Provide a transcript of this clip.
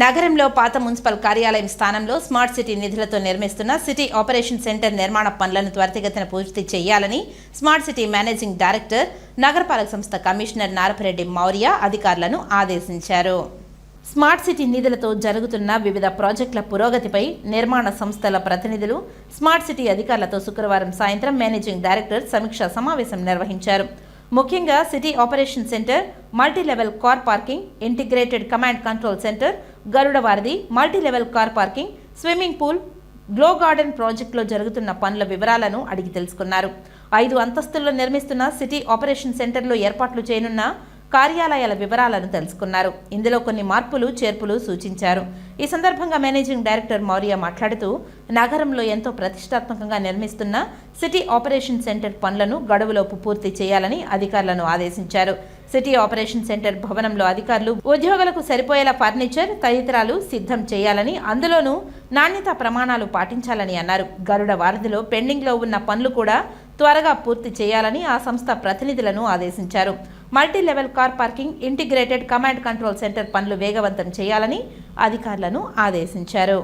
నగరంలో పాత మున్సిపల్ కార్యాలయం స్థానంలో స్మార్ట్ సిటీ నిధులతో నిర్మిస్తున్న సిటీ ఆపరేషన్ సెంటర్ నిర్మాణ పనులను త్వరితగతిన పూర్తి చేయాలని స్మార్ట్ సిటీ మేనేజింగ్ డైరెక్టర్ నగరపాలక సంస్థ కమిషనర్ నారపరెడ్డి మౌర్య అధికారులను ఆదేశించారు. స్మార్ట్ సిటీ నిధులతో జరుగుతున్న వివిధ ప్రాజెక్టుల పురోగతిపై నిర్మాణ సంస్థల ప్రతినిధులు స్మార్ట్ సిటీ అధికారులతో శుక్రవారం సాయంత్రం మేనేజింగ్ డైరెక్టర్ సమీక్షా సమావేశం నిర్వహించారు. ముఖ్యంగా city operation centre multilevel car parking integrated command control centre Garuda Varadhi multilevel car parking swimming pool glow garden ప్రాజెక్టులో జరుగుతున్న పనుల వివరాలను అడిగి తెలుసుకున్నారు. ఐదు అంతస్తుల్లో నిర్మిస్తున్న సిటీ ఆపరేషన్ సెంటర్లో ఏర్పాట్లు చేయనున్న కార్యాలయాల వివరాలను తెలుసుకున్నారు. ఇందులో కొన్ని మార్పులు చేర్పులు సూచించారు. ఈ సందర్భంగా మేనేజింగ్ డైరెక్టర్ మౌర్య మాట్లాడుతూ నగరంలో ఎంతో ప్రతిష్టాత్మకంగా నిర్మిస్తున్న సిటీ ఆపరేషన్ సెంటర్ పనులను గడువులోపు పూర్తి చేయాలని అధికారులను ఆదేశించారు. సిటీ ఆపరేషన్ సెంటర్ భవనంలో అధికారులు ఉద్యోగులకు సరిపోయేలా ఫర్నిచర్ తదితరాలు సిద్ధం చేయాలని అందులోనూ నాణ్యత ప్రమాణాలు పాటించాలని అన్నారు. గరుడ వారధిలో పెండింగ్లో ఉన్న పనులు కూడా త్వరగా పూర్తి చేయాలని ఆ సంస్థ ప్రతినిధులను ఆదేశించారు. Multi level car parking integrated command control centre పనులు వేగవంతం చేయాలని అధికారులను ఆదేశించారు.